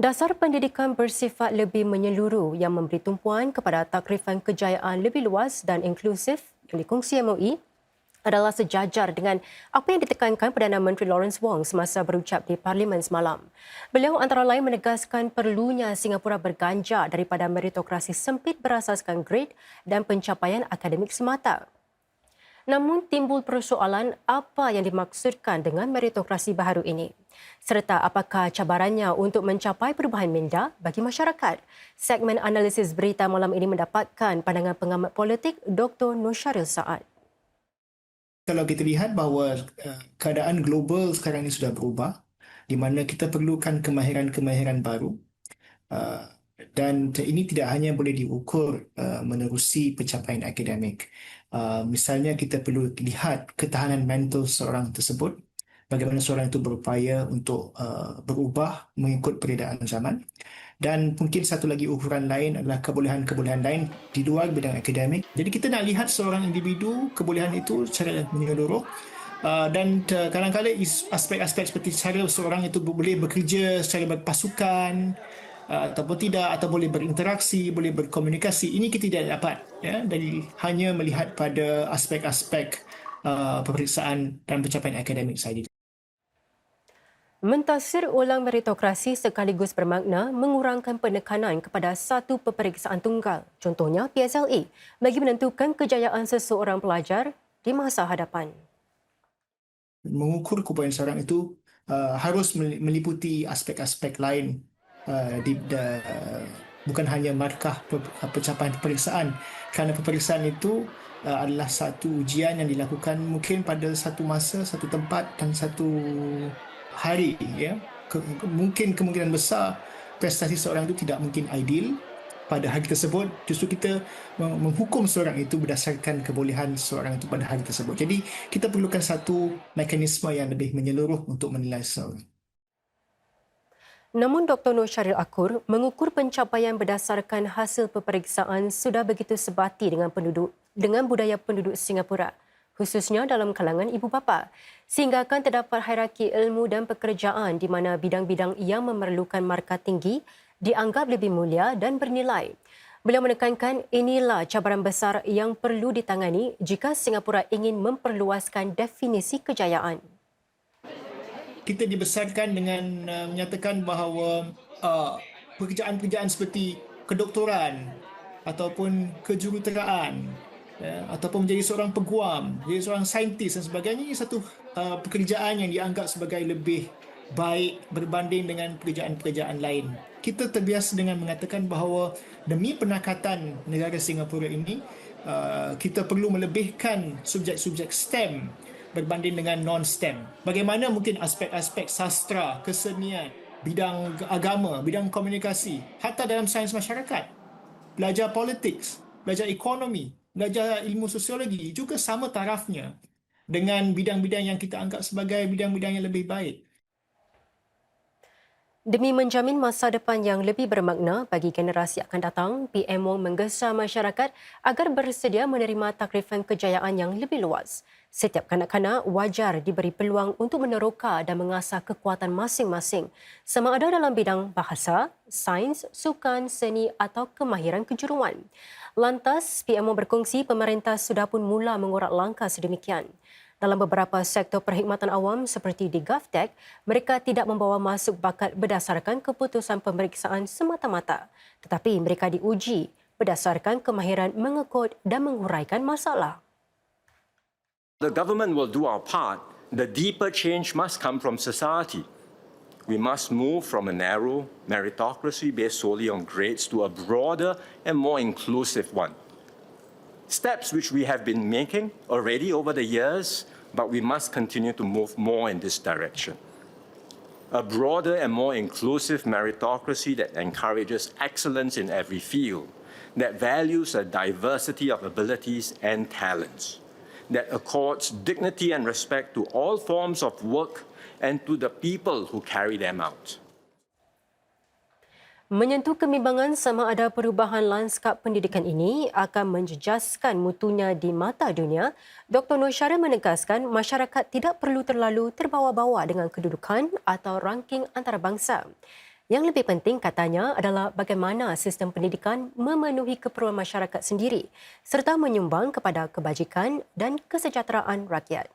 Dasar pendidikan bersifat lebih menyeluruh yang memberi tumpuan kepada takrifan kejayaan lebih luas dan inklusif yang dikongsi MOE adalah sejajar dengan apa yang ditekankan Perdana Menteri Lawrence Wong semasa berucap di Parlimen semalam. Beliau antara lain menegaskan perlunya Singapura berganjak daripada meritokrasi sempit berasaskan grade dan pencapaian akademik semata. Namun timbul persoalan apa yang dimaksudkan dengan meritokrasi baharu ini serta apakah cabarannya untuk mencapai perubahan minda bagi masyarakat. Segmen analisis berita malam ini mendapatkan pandangan pengamat politik Dr. Nusharil Saad kalau kita lihat bahawa uh, keadaan global sekarang ini sudah berubah di mana kita perlukan kemahiran-kemahiran baru uh, dan ini tidak hanya boleh diukur uh, menerusi pencapaian akademik. Uh, misalnya kita perlu lihat ketahanan mental seorang tersebut bagaimana seorang itu berupaya untuk uh, berubah mengikut perbedaan zaman dan mungkin satu lagi ukuran lain adalah kebolehan-kebolehan lain di luar bidang akademik. Jadi kita nak lihat seorang individu kebolehan itu secara menyeluruh uh, dan uh, kadang-kadang aspek-aspek seperti cara seorang itu boleh bekerja secara berpasukan uh, ataupun tidak atau boleh berinteraksi, boleh berkomunikasi. Ini kita tidak dapat ya dari hanya melihat pada aspek-aspek uh, peperiksaan dan pencapaian akademik saja. Mentasir ulang meritokrasi sekaligus bermakna mengurangkan penekanan kepada satu peperiksaan tunggal, contohnya PSLE, bagi menentukan kejayaan seseorang pelajar di masa hadapan. Mengukur kepayaan seorang itu uh, harus meliputi aspek-aspek lain uh, di, uh, bukan hanya markah pencapaian peperiksaan. Kerana peperiksaan itu uh, adalah satu ujian yang dilakukan mungkin pada satu masa, satu tempat dan satu hari ya. Ke, mungkin kemungkinan besar prestasi seorang itu tidak mungkin ideal. Pada hari tersebut justru kita menghukum seorang itu berdasarkan kebolehan seorang itu pada hari tersebut. Jadi kita perlukan satu mekanisme yang lebih menyeluruh untuk menilai seorang Namun Dr. Nur Syaril Akur mengukur pencapaian berdasarkan hasil peperiksaan sudah begitu sebati dengan penduduk dengan budaya penduduk Singapura khususnya dalam kalangan ibu bapa, sehingga akan terdapat hierarki ilmu dan pekerjaan di mana bidang-bidang yang memerlukan markah tinggi dianggap lebih mulia dan bernilai. Beliau menekankan inilah cabaran besar yang perlu ditangani jika Singapura ingin memperluaskan definisi kejayaan. Kita dibesarkan dengan uh, menyatakan bahawa uh, pekerjaan-pekerjaan seperti kedoktoran ataupun kejuruteraan ya, ataupun menjadi seorang peguam, menjadi seorang saintis dan sebagainya ini satu uh, pekerjaan yang dianggap sebagai lebih baik berbanding dengan pekerjaan-pekerjaan lain. Kita terbiasa dengan mengatakan bahawa demi penakatan negara Singapura ini, uh, kita perlu melebihkan subjek-subjek STEM berbanding dengan non-STEM. Bagaimana mungkin aspek-aspek sastra, kesenian, bidang agama, bidang komunikasi, hatta dalam sains masyarakat, belajar politik, belajar ekonomi, belajar ilmu sosiologi juga sama tarafnya dengan bidang-bidang yang kita anggap sebagai bidang-bidang yang lebih baik. Demi menjamin masa depan yang lebih bermakna bagi generasi akan datang, PM Wong menggesa masyarakat agar bersedia menerima takrifan kejayaan yang lebih luas. Setiap kanak-kanak wajar diberi peluang untuk meneroka dan mengasah kekuatan masing-masing, sama ada dalam bidang bahasa, sains, sukan, seni atau kemahiran kejuruan. Lantas, PMO berkongsi pemerintah sudah pun mula mengorak langkah sedemikian. Dalam beberapa sektor perkhidmatan awam seperti di GovTech, mereka tidak membawa masuk bakat berdasarkan keputusan pemeriksaan semata-mata. Tetapi mereka diuji berdasarkan kemahiran mengekod dan menguraikan masalah. The government will do our part. The deeper change must come from society. We must move from a narrow meritocracy based solely on grades to a broader and more inclusive one steps which we have been making already over the years, but we must continue to move more in this direction. A broader and more inclusive meritocracy that encourages excellence in every field, that values a diversity of abilities and talents, that accords dignity and respect to all forms of work and to the people who carry them out. Menyentuh kemimbangan sama ada perubahan lanskap pendidikan ini akan menjejaskan mutunya di mata dunia, Dr. Nur Syara menegaskan masyarakat tidak perlu terlalu terbawa-bawa dengan kedudukan atau ranking antarabangsa. Yang lebih penting katanya adalah bagaimana sistem pendidikan memenuhi keperluan masyarakat sendiri serta menyumbang kepada kebajikan dan kesejahteraan rakyat.